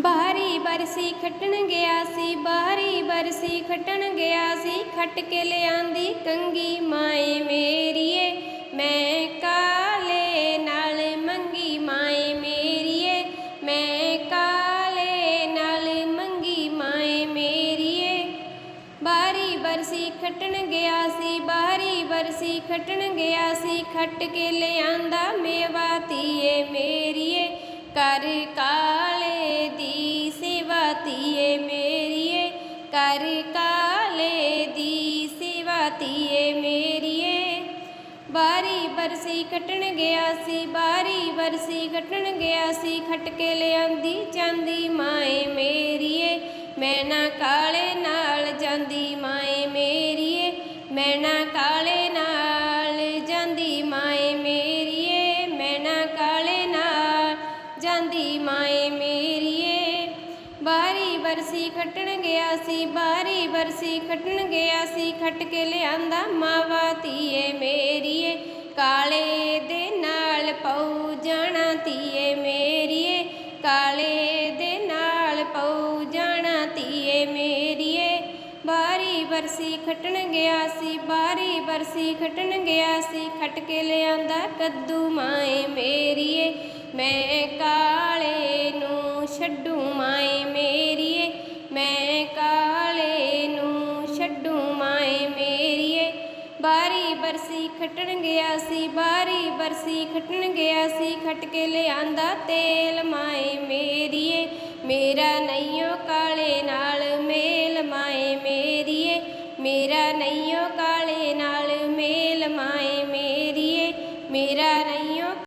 ਬਾਹਰੀ ਬਰਸੀ ਖੱਟਣ ਗਿਆ ਸੀ ਬਾਹਰੀ ਬਰਸੀ ਖੱਟਣ ਗਿਆ ਸੀ, ਖੱਟ ਕੇ ਲਿਆਂਦੀ ਕੰਗੀ ਮਾਏ ਮੇਰੀਏ, ਮੈਂ ਕਾਲੇ ਨਾਲ ਮੰਗੀ, ਮਾਏ ਮੇਰੀਏ, ਮੈਂ ਕਾਲੇ ਨਾਲ ਮੰਗੀ, ਮਾਏ ਮੇਰੀਏ। ਬਾਹਰੀ ਬਰਸੀ ਖੱਟਣ ਗਿਆ ਸੀ ਬਾਹਰੀ ਬਰਸੀ ਖੱਟਣ ਗਿਆ ਸੀ, ਖੱਟ ਕੇ ਲਿਆਂਦਾ ਮੇਵਾ ਧੀਏ ਮੇਰੀਏ ਕਰ ਕਾਲੇ ਕਰ ਕਾਲੇ ਦੀ ਸੇਵਾ ਧੀਏ ਮੇਰੀਏ ਬਾਰੀ ਬਰਸੀ ਖੱਟਣ ਗਿਆ ਸੀ ਬਾਰੀ ਬਰਸੀ ਖੱਟਣ ਗਿਆ ਸੀ ਖੱਟ ਕੇ ਲਿਆਂਦੀ ਜਾਂਦੀ ਮਾਏ ਮੇਰੀਏ ਮੈਂ ਨਾ ਕਾਲੇ ਨਾਲ ਜਾਂਦੀ ਮਾਏ ਮੇਰੀਏ ਮੈਂ ਨਾ ਕਾਲੇ ਨਾਲ ਜਾਂਦੀ ਮਾਏ ਮੇਰੀਏ ਮੈਂ ਨਾ ਕਾਲੇ ਨਾਲ ਜਾਂਦੀ ਮਾਏ ਮੇਰੀ ਬਰਸੀ ਖੱਟਣ ਗਿਆ ਸੀ, ਬਾਰੀ ਬਰਸੀ ਖੱਟਣ ਗਿਆ ਸੀ, ਖੱਟ ਕੇ ਲਿਆਂਦਾ ਮਾਵਾ ਧੀਏ ਮੇਰੀਏ, ਕਾਲੇ ਦੇ ਨਾਲ ਪਉ ਜਾਣਾ ਧੀਏ ਮੇਰੀਏ, ਕਾਲੇ ਦੇ ਨਾਲ ਪਉ ਜਾਣਾ ਧੀਏ ਮੇਰੀਏ। ਬਾਰੀ ਬਰਸੀ ਖੱਟਣ ਗਿਆ ਸੀ, ਬਾਰੀ ਬਰਸੀ ਖੱਟਣ ਗਿਆ ਸੀ, ਖੱਟ ਕੇ ਲਿਆਂਦਾ ਕੱਦੂ ਮਾਏ ਮੇਰੀਏ ਸੀ, ਖਟਣ ਗਿਆ ਸੀ, ਬਾਰੀ ਬਰਸੀ ਖਟਣ ਗਿਆ ਸੀ ਖਟ ਕੇ ਲਿਆਂਦਾ ਤੇਲ ਮਾਏ ਮੇਰੀਏ, ਮੇਰਾ ਨਈਓ ਕਾਲੇ ਨਾਲ ਮੇਲ ਮਾਏ ਮੇਰੀਏ, ਮੇਰਾ ਨਈਓ ਕਾਲੇ ਨਾਲ ਮੇਲ